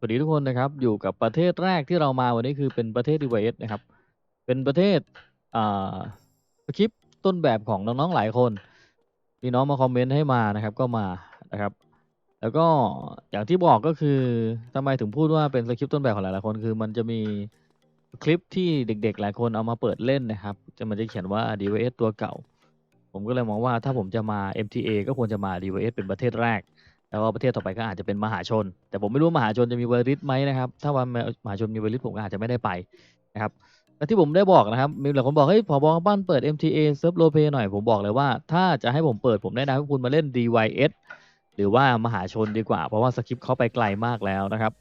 สวัสดีทุกคนนะครับอยู่กับประเทศแรกที่เรามาวันนี้คือเป็นประเทศ US นะครับ เป็นประเทศอ่าคริปต้นแบบของน้องๆหลายคนมีน้องมาคอมเมนต์ให้มานะครับก็มานะครับ แล้วก็อย่างที่บอกก็คือทำไมถึงพูดว่าเป็นสคริปต์ต้นแบบของหลายๆคน คือมันจะมีคลิปที่เด็ก ๆ หลายคนเอามาเปิดเล่นนะครับ จะมันจะเขียนว่า DVS ตัวเก่า ผมก็เลยมองว่าถ้าผมจะมา MTA ก็ควรจะมา DVS เป็นประเทศแรก แล้วก็ประเทศต่อไปก็อาจจะเป็นมหาชน แต่ผมไม่รู้มหาชนจะมีเวอร์ลิสไหมนะครับ ถ้าวันมหาชนมีเวอร์ลิสผมก็อาจจะไม่ได้ไปนะครับและที่ผมได้บอกนะครับ มีหลายคนบอกเฮ้ยผบอบ้านเปิด MTA เซิร์ฟโลเปหน่อยผมบอกเลยว่า ถ้าจะให้ผมเปิดผมแนะนำให้คุณมาเล่น DYS หรือว่ามหาชนดีกว่า เพราะว่าสคริปต์เขาไปไกลมากแล้วนะครับ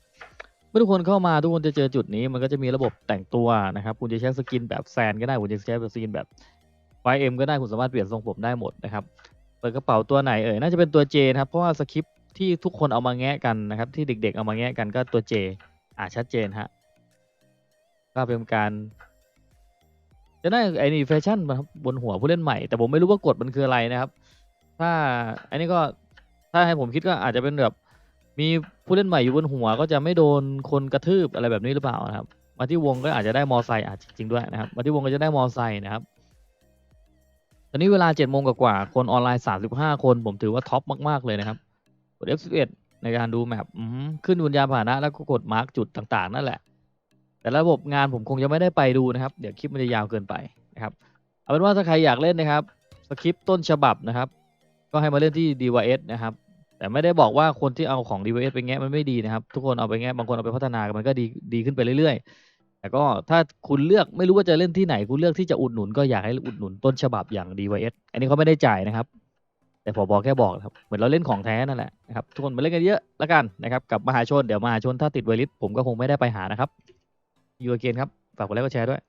เมื่อทุกคนเข้ามาทุกคนจะเจอจุดนี้มันก็จะมีระบบแต่งตัวนะครับ คุณจะใช้สกินแบบแซนก็ได้คุณจะใช้แบบสกินแบบไฟเอ็มก็ได้คุณสามารถเปลี่ยนทรงผมได้หมดนะครับเปิดกระเป๋าตัวไหนเอ่ยน่าจะเป็นตัว J นะครับเพราะว่าสคริปต์ ที่ทุกคนเอามาแงะกันนะครับ ที่เด็ก ๆ เอามาแงะกันก็ตัว J อ่าชัดเจนฮะก็เป็นการจะได้ไอ้นี่แฟชั่นมาครับบนหัวผู้เล่นใหม่ แต่ผมไม่รู้ว่ากฎมันคืออะไรนะครับ ถ้าอันนี้ก็ถ้าให้ผมคิดก็อาจจะเป็นแบบมีผู้เล่นใหม่อยู่บนหัว ก็จะไม่โดนคนกระทืบอะไรแบบนี้หรือเปล่านะครับ มาที่วงก็อาจจะได้มอไซค์อะจริงๆด้วยนะครับ มาที่วงก็จะได้มอไซค์นะครับ ตอนนี้เวลา7โมงกว่าๆคนออนไลน์35คน ผมถือว่าท็อปมาก ๆ เลยนะครับ กด F11 ในการดูแมปขึ้นบนยานพาหนะแล้วก็กดมาร์กจุดต่างๆ นั่นแหละ แต่ระบบงานผมคงจะไม่ได้ไปดูนะครับ เดี๋ยวคลิปมันจะยาวเกินไปนะครับ เอาเป็นว่าถ้าใครอยากเล่นนะครับสคริปต์ต้นฉบับนะครับ ก็ให้มาเล่นที่ DYS นะครับ แต่ไม่ได้บอกว่าคนที่เอาของ DYS ไปแงะมันไม่ดีนะครับ ทุกคนเอาไปแงะบางคนเอาไปพัฒนามันก็ดีดีขึ้นไปเรื่อยๆ แต่ก็ถ้าคุณเลือกไม่รู้ว่าจะเล่นที่ไหน คุณเลือกที่จะอุดหนุนก็อยากให้อุดหนุนต้นฉบับอย่าง DYS อันนี้เขาไม่ได้จ่ายนะครับ แต่ผอบอกแค่บอกครับเหมือนเราเล่นของแท้นั่นแหละนะครับทุกคนมาเล่นกันเยอะแล้วกันนะครับกับมหาชนเดี๋ยวมหาชนถ้าติดไวรัสผมก็คงไม่ได้ไปหานะครับยูเกนครับฝากกดไลค์กดแชร์ด้วย